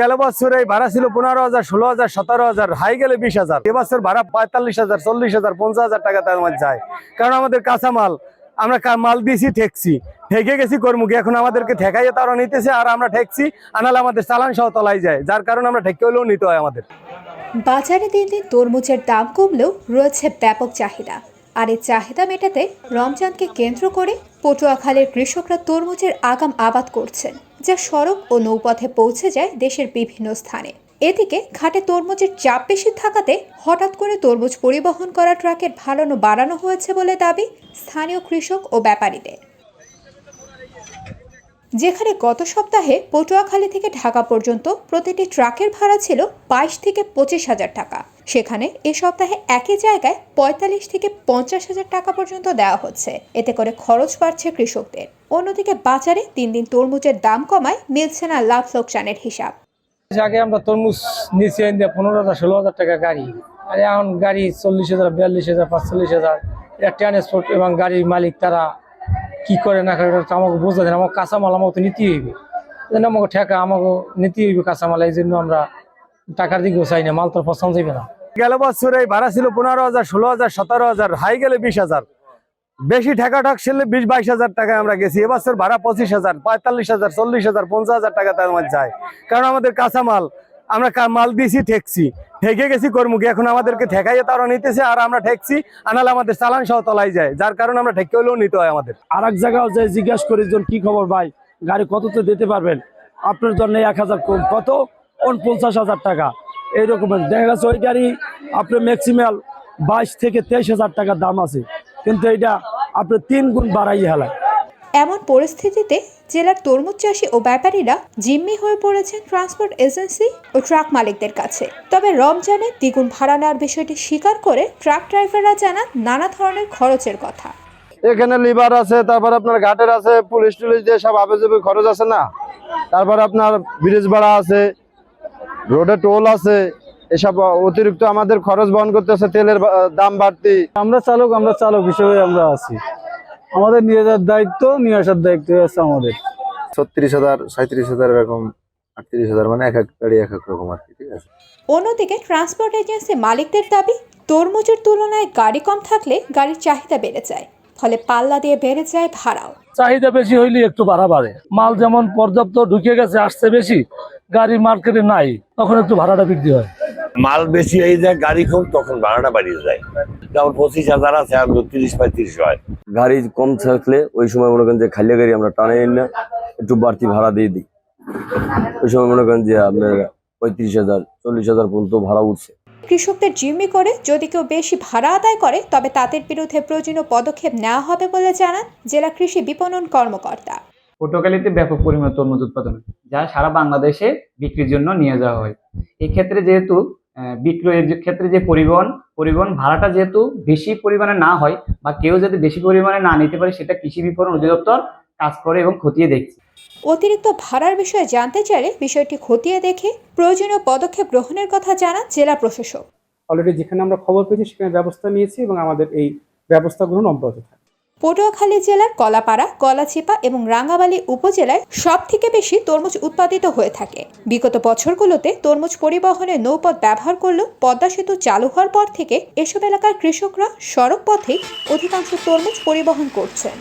গেল বছর ভাড়া ছিল পনেরো হাজার, ষোলো হাজার, সতেরো হাজার, হাই গেলে বিশ হাজার। এবছর ভাড়া পঁয়তাল্লিশ হাজার, চল্লিশ হাজার, পঞ্চাশ হাজার টাকা তার মধ্যে যায়। কারণ আমাদের কাঁচামাল, আমরা মাল দিয়েছি ঠেকছি। ঠেকে গেছি কর্মুখী এখন আমাদেরকে ঠেকাইয়ে তারা নিতেছে, আর আমরা ঠেকছি, আনালে আমাদের চালান সহ তলায় যায়। যার কারণে আমরা ঠেকে হলেও নিতে হয় আমাদের। বাজারে দিন দিন তরমুজের দাম কমলেও রয়েছে ব্যাপক চাহিদা। আর এই চাহিদা মেটাতে রমজানকে কেন্দ্র করে পটুয়াখালীর কৃষকরা তরমুজের আগাম আবাদ করছেন, যা সড়ক ও নৌপথে পৌঁছে যায় দেশের বিভিন্ন স্থানে। এদিকে ঘাটে তরমুজের চাপ বেশি থাকাতে হঠাৎ করে তরমুজ পরিবহন করা ট্রাকের ভাড়ানো বাড়ানো হয়েছে বলে দাবি স্থানীয় কৃষক ও ব্যাপারীদের। যেখানে গত সপ্তাহে পটুয়াখালী থেকে ঢাকা পর্যন্ত প্রতিটি ট্রাকের ভাড়া ছিল বাইশ থেকে পঁচিশ হাজার টাকা। সেখানে এ সপ্তাহে একই জায়গায় পঁয়তাল্লিশ থেকে পঞ্চাশ হাজার টাকা পর্যন্ত দেওয়া হচ্ছে। এতে করে খরচ বাড়ছে কৃষকদের। অন্যদিকে বাজারে তিন দিন তরমুজের দাম কমায় মিলছে না লাভ লোকসানের হিসাব। আগে আমরা তরমুজ নিচে পনেরো হাজার, ষোলো হাজার টাকা গাড়ি। আর এখন গাড়ি চল্লিশ হাজার, বিয়াল্লিশ হাজার, পাঁচচল্লিশ হাজার। এটা ট্রান্সপোর্ট এবং গাড়ির মালিক তারা কি করে না করে আমাকে বোঝা দেয় আমাকে কাঁচামাল আমাকে তো নিতেই হইবে। আমাকে ঠেকা, আমাকে নিতেই হইবে কাঁচামাল, এই জন্য আমরা টাকার দিকেও চাই না মাল তো পছন্দ যাবে না। গেল বছর এই ভাড়া ছিল পনেরো হাজার ষোলো হাজার সতেরো হাজার হাই গেলে বিশ হাজার। বেশি ঠেকা ঠক ছিল বিশ বাইশ হাজার টাকায় আমরা গেছি। এবছর ভাড়া পঁচিশ হাজার পঁয়তাল্লিশ হাজার চল্লিশ হাজার পঞ্চাশ হাজার টাকা তার মধ্যে যায়। কারণ আমাদের কাঁচামাল আমরা মাল দিয়েছি ঠেকছি। ঠেকে গেছি কর্মুখী এখন আমাদেরকে ঠেকাইয়ে তারা নিতেছে আর আমরা ঠেকছি আনালে আমাদের চালান সহ তলায় যায়। যার কারণে আমরা ঠেকে হলেও নিতে হয় আমাদের। আর এক জায়গাও যে জিজ্ঞাসা করি যে কি খবর ভাই? গাড়ি কত কততে দিতে পারবেন? আপনার জন্য এক হাজার কম। কত? উনপঞ্চাশ হাজার টাকা। এইরকমের। দেখা গেছে ওই গাড়ি আপনার ম্যাক্সিমাল বাইশ থেকে তেইশ হাজার টাকার দাম আছে। কিন্তু এটা আপনি তিন গুণ বাড়াই হেলায়। এমন পরিস্থিতিতে জেলার তরমুজ চাষি ও ব্যাপারীরা জিম্মি হয়ে পড়েছেন ট্রান্সপোর্ট এজেন্সি ও ট্রাক মালিকদের কাছে। তবে রমজানে দ্বিগুণ ভাড়া নেওয়ার বিষয়টি স্বীকার করে ট্রাক ড্রাইভাররা জানান নানা ধরনের খরচের কথা। এখানে লিভার আছে তারপর আপনার ঘাটের আছে পুলিশ টুলিশ দিয়ে সব আবেজবে খরচ আছে না? তারপর আপনার ব্রিজ ভাড়া আছে রোডে টোল আছে এসব অতিরিক্ত আমাদের খরচ বহন করতে করতেছে তেলের দাম বাড়তি। আমরা চালক আমরা চালক হিসেবে আমরা আছি। আমাদের নিয়ে যাওয়ার দায়িত্ব নিয়ে আসার দায়িত্ব আছে আমাদের। ছত্রিশ হাজার সাঁত্রিশ হাজার এরকম আটত্রিশ হাজার মানে এক এক গাড়ি এক এক রকম আর কি ঠিক আছে? অন্যদিকে ট্রান্সপোর্ট এজেন্সি মালিকদের দাবি তরমুজের তুলনায় গাড়ি কম থাকলে গাড়ির চাহিদা বেড়ে যায়। ফলে পাল্লা দিয়ে বেড়ে যায় ভাড়াও। চাহিদা বেশি হইলে একটু ভাড়া বাড়ে। মাল যেমন পর্যাপ্ত ঢুকে গেছে আসছে বেশি গাড়ি মার্কেটে নাই তখন একটু ভাড়াটা বৃদ্ধি হয়। মাল বেশি হয়ে যায় গাড়ি কম তখন ভাড়াটা বাড়িয়ে যায়। যেমন পঁচিশ হাজার আছে আর তিরিশ পঁয়ত্রিশ হয়। গাড়ি কম থাকলে ওই সময় মনে করেন যে খালি গাড়ি আমরা টানে না একটু বাড়তি ভাড়া দিয়ে দিই। ওই সময় মনে করেন যে আপনার পঁয়ত্রিশ হাজার চল্লিশ হাজার পর্যন্ত ভাড়া উঠছে। কৃষকদের জিম্মি করে যদি কেউ বেশি ভাড়া আদায় করে, তবে তাদের বিরুদ্ধে প্রয়োজনীয় পদক্ষেপ নেওয়া হবে বলে জানান জেলা কৃষি বিপণন কর্মকর্তা। পটুয়াখালীতে ব্যাপক পরিমাণে তরমুজ উৎপাদন, যা সারা বাংলাদেশে বিক্রির জন্য নিয়ে যাওয়া হয়। এই ক্ষেত্রে যেহেতু বিক্রয়ের ক্ষেত্রে যে পরিবহন পরিবহন ভাড়াটা যেহেতু বেশি পরিমাণে না হয়, বা কেউ যদি বেশি পরিমাণে না নিতে পারে, সেটা কৃষি বিপণন অধিদপ্তর কাজ করে এবং খতিয়ে দেখছে। অতিরিক্ত ভাড়ার বিষয়ে জানতে চাইলে বিষয়টি খতিয়ে দেখে প্রয়োজনীয় পদক্ষেপ গ্রহণের কথা জানান জেলা প্রশাসক। অলরেডি যেখানে আমরা খবর পেয়েছি সেখানে ব্যবস্থা নিয়েছি এবং আমাদের এই ব্যবস্থা গ্রহণ অব্যাহত থাকবে। পটুয়াখালী জেলার কলাপাড়া গলাচিপা এবং রাঙ্গাবালী উপজেলায় সব থেকে বেশি তরমুজ উৎপাদিত হয়ে থাকে। বিগত বছরগুলোতে তরমুজ পরিবহনে নৌপথ ব্যবহার করলেও পদ্মা সেতু চালু হওয়ার পর থেকে এসব এলাকার কৃষকরা সড়ক পথেই অধিকাংশ তরমুজ পরিবহন করছেন।